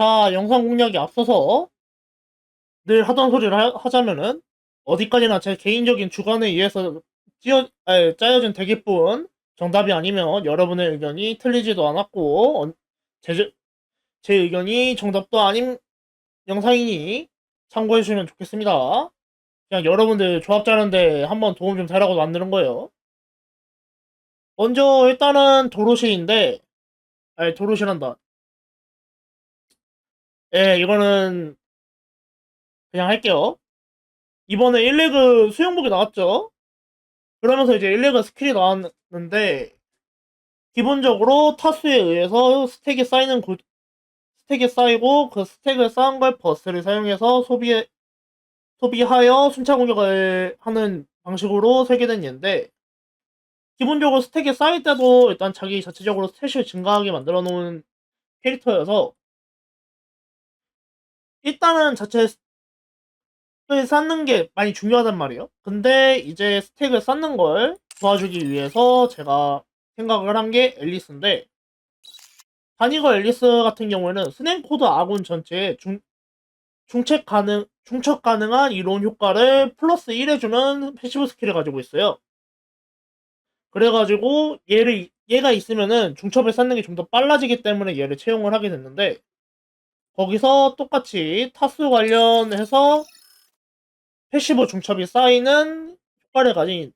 자, 영상 공략에 앞서서 늘 하던 소리를 하, 하자면은 어디까지나 제 개인적인 주관에 의해서 찌어, 아니, 짜여진 대기뿐 정답이 아니면 여러분의 의견이 틀리지도 않았고 어, 제, 제 의견이 정답도 아닌 영상이니 참고해 주시면 좋겠습니다. 그냥 여러분들 조합 짜는데 한번 도움 좀 되라고 만드는 거예요. 먼저 일단은 도로시인데 아니 도로시란다. 예, 이거는 그냥 할게요. 이번에 1레그 수영복이 나왔죠? 그러면서 이제 1레그 스킬이 나왔는데, 기본적으로 타수에 의해서 스택이 쌓이는 구, 스택이 쌓이고, 그 스택을 쌓은 걸 버스를 사용해서 소비, 소비하여 순차 공격을 하는 방식으로 설계된 예인데, 기본적으로 스택이 쌓일 때도 일단 자기 자체적으로 스탯을 증가하게 만들어 놓은 캐릭터여서, 일단은 자체 스택을 쌓는 게 많이 중요하단 말이에요. 근데 이제 스택을 쌓는 걸 도와주기 위해서 제가 생각을 한 게 앨리스인데 바니거 앨리스 같은 경우에는 스냉코드 아군 전체에 중, 중책 가능, 중첩 가능한 이론 효과를 플러스 1 해주는 패시브 스킬을 가지고 있어요. 그래가지고 얘를 얘가 있으면은 중첩을 쌓는 게 좀 더 빨라지기 때문에 얘를 채용을 하게 됐는데 거기서 똑같이 타수 관련해서 패시브 중첩이 쌓이는 효과를 가진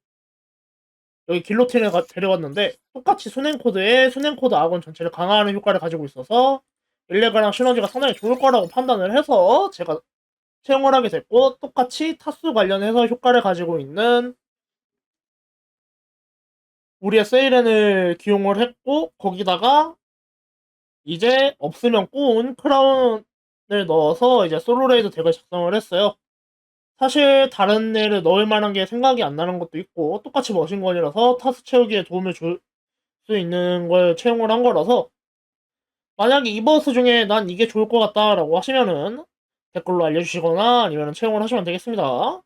여기 길로틴을 가- 데려왔는데 똑같이 수냉코드에 수냉코드 아군 전체를 강화하는 효과를 가지고 있어서 일레가랑 시너지가 상당히 좋을 거라고 판단을 해서 제가 채용을 하게 됐고 똑같이 타수 관련해서 효과를 가지고 있는 우리의 세이렌을 기용을 했고 거기다가 이제 없으면 꼬운 크라운을 넣어서 이제 솔로레이드 덱을 작성을 했어요. 사실 다른 애를 넣을 만한 게 생각이 안 나는 것도 있고 똑같이 머신건이라서 타수 채우기에 도움을 줄 수 있는 걸 채용을 한 거라서 만약에 이 버스 중에 난 이게 좋을 것 같다라고 하시면은 댓글로 알려주시거나 아니면 채용을 하시면 되겠습니다.